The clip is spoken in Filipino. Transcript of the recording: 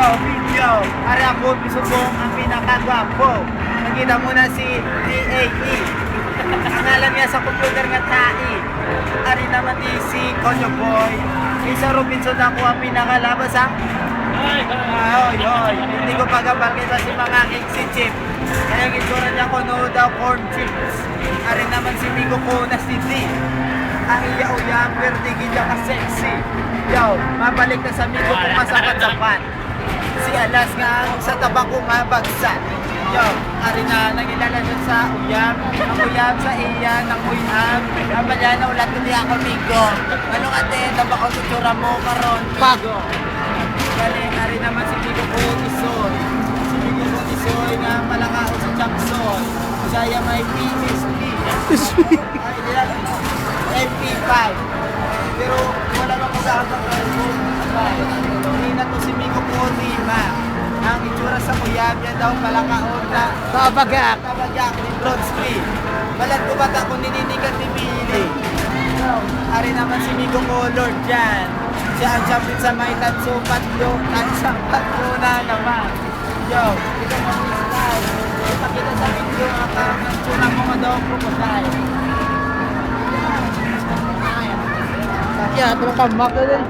Yo, video. Ari ako, bisubong ang pinakagwapo. Nakita mo na si DAE. Ang alam niya sa computer nga TAI. Ari naman di si Konyo Boy. Isa Robinson ako ang pinakalabas ha. Ay, oy, Hindi ko pagabal kita si mga king si Chip. Kaya gitsura niya ko no daw corn chips. Ari naman si Migo ko na si D. Ang iya uya, pwerte gidya ka sexy. Yo, mabalik na sa Migo ko masapat-sapat. Si Alas nga ang sa tabako mabagsak. Yo, ari na nangilala dun sa uyam. Ang uyam sa iya, ng uyam. Kapalya na ulat ko di ako Migo. Ano ka te, tabako sa tsura mo karon Migo. Galing na rin naman si Migo ko Isoy. Si Migo ko Isoy nga malakao sa Jackson. Saya may PSP. Ay, di lang. MP5. Pero wala bang kasama ka Hindi na to si Migo ko Lima. Ang itsura sa kuyab yan daw malakaon na tabagak. Tabagak ni Brodsky. Balat ko bata kung nininigan ni Billy. Ari naman si Migo Color dyan. Siya ang champion sa may tatso patlo. Tansang patlo na naman. Yo, ito mo ang style. Ipakita sa video ang ang tsura mo nga daw crocodile. Yeah, pero kamak.